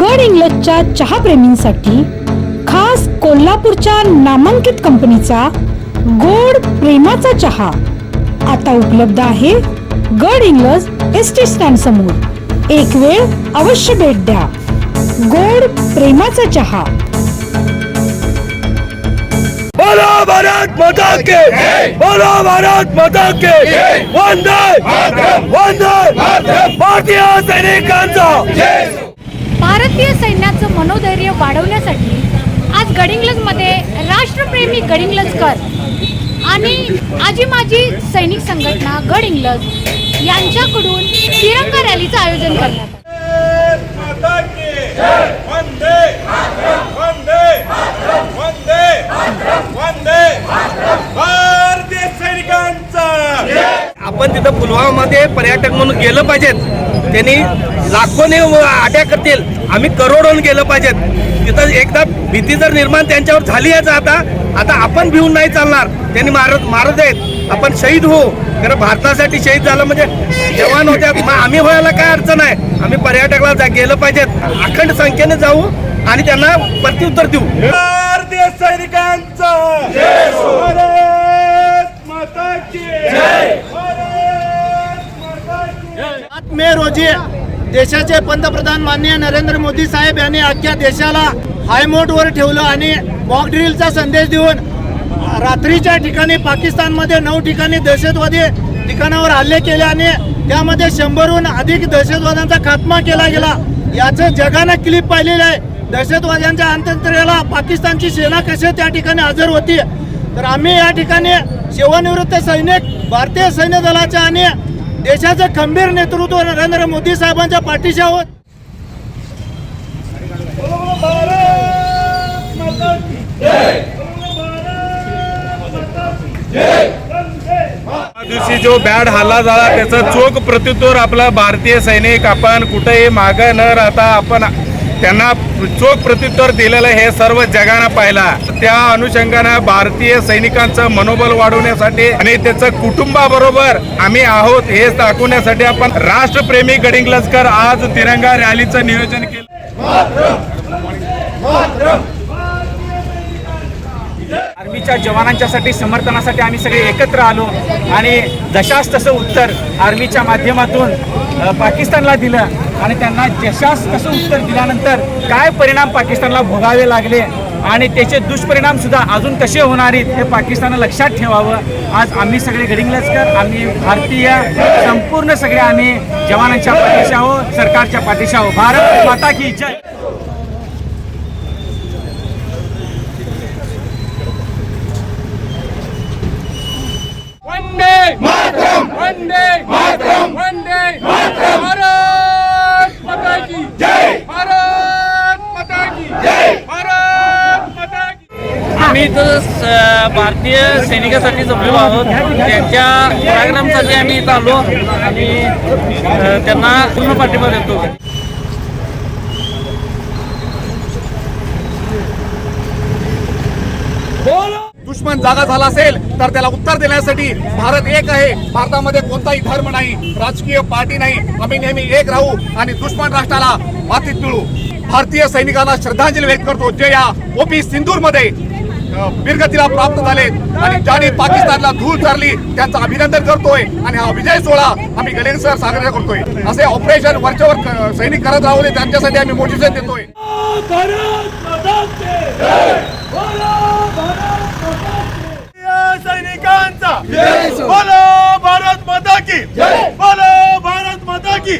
गड इंग्लजच्या चहाप्रेमींसाठी खास कोल्हापूरच्या नामांकित कंपनीचा गोड प्रेमाचा चहा आता उपलब्ध आहे गड इंग्लज एस टी स्टँड समोर. एक वेळ अवश्य भेट द्या. गोड प्रेमाचा चहा. बोलो भारत माता के। बोलो भारत माता के। वंदे। वंदे। भारतीय सैनिकांचा। भारतीय सैन्याचं मनोधैर्य वाढवण्यासाठी आज गडिंग्लजमध्ये राष्ट्रप्रेमी गडिंग्लजकर आणि आजी माजी सैनिक संघटना गडिंग्लज यांच्याकडून तिरंगा रॅलीचं आयोजन करण्यात आलं. माता की वंदे वंदे वंदे वंदे भारतीय सैनिकांचा आपण तिथं पुलवामामध्ये पर्यटक म्हणून गेलं पाहिजेत त्यांनी लाखोने अटॅक करतील. आम्ही करोडोन गेलं पाहिजेत. तिथं एकदा भीती जर निर्माण त्यांच्यावर झाली आहे आता आता आपण भिवून नाही चालणार. त्यांनी मारत मारत आहेत. आपण शहीद हो कारण भारतासाठी शहीद झालं म्हणजे जवान होत्या. मग आम्ही व्हायला काय अडचण आहे? आम्ही पर्यटकाला जा गेलं पाहिजेत. अखंड संख्येने जाऊ आणि त्यांना प्रत्युत्तर देऊ. भारतीय सैनिकांचा भारत माता की भारत माता की सात मे रोजी देशाचे पंतप्रधान माननीय नरेंद्र मोदी साहेब यांनी अख्ख्या देशाला हायमोटवर ठेवलं आणि मॉक ड्रिलचा संदेश देऊन रात्रीच्या ठिकाणी पाकिस्तानमध्ये नऊ ठिकाणी दहशतवादी ठिकाणावर हल्ले केले आणि त्यामध्ये शंभरहून अधिक दहशतवाद्यांचा खात्मा केला गेला. याचं जगानं क्लिप पाहिलेलं आहे. दहशतवाद्यांच्या अंतर्याला पाकिस्तानची सेना कसे त्या ठिकाणी हजर होती? तर आम्ही या ठिकाणी सेवानिवृत्त सैनिक भारतीय सैन्य दलाच्या आणि देशाचं खंबीर नेतृत्व नरेंद्र मोदी साहेबांच्या पाठीशी आहोत. दिवशी जो बॅड हल्ला झाला त्याचं चोख प्रत्युत्तर आपला भारतीय सैनिक आपण कुठेही मागं न राहता आपण त्यांना चोख प्रत्युत्तर दिलेलं हे सर्व जगानं पाहिला. त्या अनुषंगानं भारतीय सैनिकांचं मनोबल वाढवण्यासाठी आणि त्याचं कुटुंबाबरोबर आम्ही आहोत हे दाखवण्यासाठी आपण राष्ट्रप्रेमी गडिंग्लजकर आज तिरंगा रॅलीचं नियोजन केलं. आर्मीच्या जवानांच्यासाठी समर्थनासाठी आम्ही सगळे एकत्र आलो आणि जशास तसं उत्तर आर्मीच्या माध्यमातून पाकिस्तानला दिलं. आणि त्यांना जशास तसं उत्तर दिल्यानंतर काय परिणाम पाकिस्तानला भोगावे लागले आणि त्याचे दुष्परिणाम सुद्धा अजून कसे होणार आहेत हे पाकिस्तानं लक्षात ठेवावं. आज आम्ही सगळे गडिंग्लजकर आम्ही भारतीय संपूर्ण सगळे आम्ही जवानांच्या पाठीशी आहोत सरकारच्या पाठीशी आहोत. भारत माता की जय. वंदे मातरम. वंदे मातरम वंदे मातरम भारत माता की जय भारत माता की जय भारत माता की आम्ही इथं भारतीय सैनिकासाठी जमलेलो आहोत. त्यांच्या पराक्रमासाठी आम्ही इथं आलो. आणि त्यांना पूर्ण पाठिंबा देतो. दुश्मन जागा झाला असेल तर त्याला उत्तर देण्यासाठी भारत एक आहे. भारतामध्ये कोणताही धर्म नाही राजकीय पार्टी नाही. आम्ही नेहमी एक राहू आणि दुश्मन राष्ट्राला मातीत मिळू. भारतीय सैनिकांना श्रद्धांजली व्यक्त करतो. जे या ओपी सिंदूरमध्ये वीरगतीला प्राप्त झाले आणि ज्यांनी पाकिस्तानला धूळ चारली त्यांचं अभिनंदन करतोय आणि हा विजय सोहळा आम्ही गलेन सर साजरा करतोय. असे ऑपरेशन वरच्यावर सैनिक करत राहू त्यांच्यासाठी आम्ही मोटिवेशन देतोय. सैनिकांचा बोलो भारत माता की बोलो भारत माता की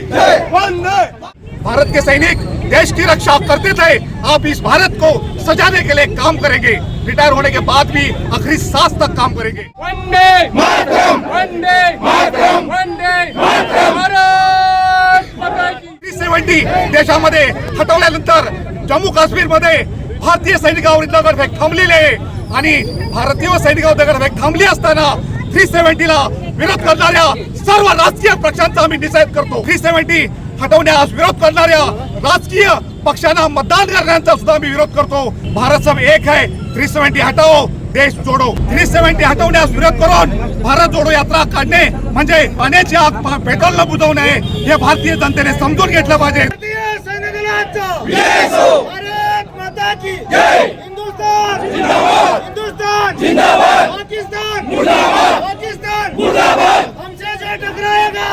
भारत के सैनिक देश की रक्षा करते थे। आप इस भारत को सजाने के लिए काम करेंगे। रिटायर होने के बाद भी आखिरी सांस तक काम करेंगे। वंदे मातरम। वंदे मातरम। वंदे मातरम। भारत माता की। सेव्हन्टी देशामध्ये हटवल्यानंतर जम्मू काश्मीरमध्ये भारतीय सैनिकावर दगडफेक थांबलेली आहे. आणि भारतीय सैनिकावर दगडफेक थांबली असताना थ्री सेव्हन्टीला विरोध करणाऱ्या सर्व राजकीय पक्षांचा आम्ही निषेध करतो. थ्री सेव्हन्टी हटवण्यास विरोध करणाऱ्या राजकीय पक्षांना मतदान करण्याचा सुद्धा आम्ही विरोध करतो. भारत सब एक है थ्री सेव्हन्टी हटाओ देश जोडो. थ्री सेव्हन्टी हटवण्यास विरोध करून भारत जोडो यात्रा काढणे म्हणजे पाण्याची आग पेट्रोलला बुजवणे हे भारतीय जनतेने समजून घेतलं पाहिजे. भारतीय सैनिकांना महाराष्ट्राचा भारत माता की हिंदुस्तान हिंदुस्तान पाकिस्तान पाकिस्तान हमसे जो टकराएगा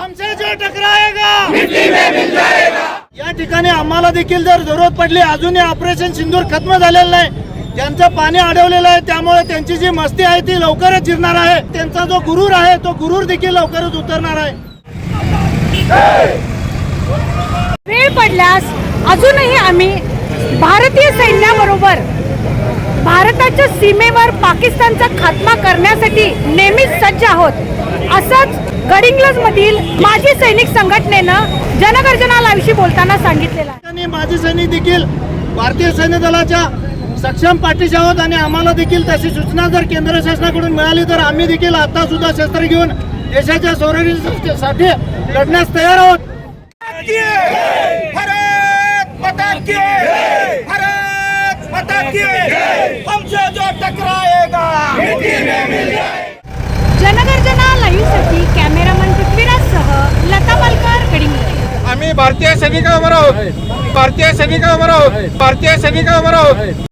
हमसे जो टकराएगा या ठिकाणी आम्हाला देखील जर जरूरत पडली अजूनही ऑपरेशन सिंदूर खत्म झालेलं नाही. त्यांचं पाणी अडवलेलं आहे त्यामुळे त्यांची जी मस्ती आहे ती लवकरच जिरणार आहे. त्यांचा जो गुरुर आहे तो गुरुर देखील लवकरच उतरणार आहे. वेळ पडल्यास अजूनही आम्ही भारतीय सैन्याबरोबर भारताच्या सीमेवर पाकिस्तानचा खात्मा करण्यासाठी नेहमीच सज्ज आहोत. असंच गडिंग्लज मधील माजी सैनिक संघटनेनं जनगर्जना लाईव्हशी बोलताना सांगितलेलं आहे. आणि माजी सैनिक देखील भारतीय सैन्य दलाच्या सक्षम पाठीशी आहोत आणि आम्हाला देखील तशी सूचना जर केंद्र शासनाकडून मिळाली तर आम्ही देखील आता सुद्धा शस्त्र घेऊन देशाच्या संरक्षणासाठी लढण्यास तयार आहोत. भारत माता की भारत माता की हमसे जो टकराएगा आम्ही भारतीय सैनिकावर आहोत. भारतीय सैनिकावर आहोत. भारतीय सैनिकावर आहोत.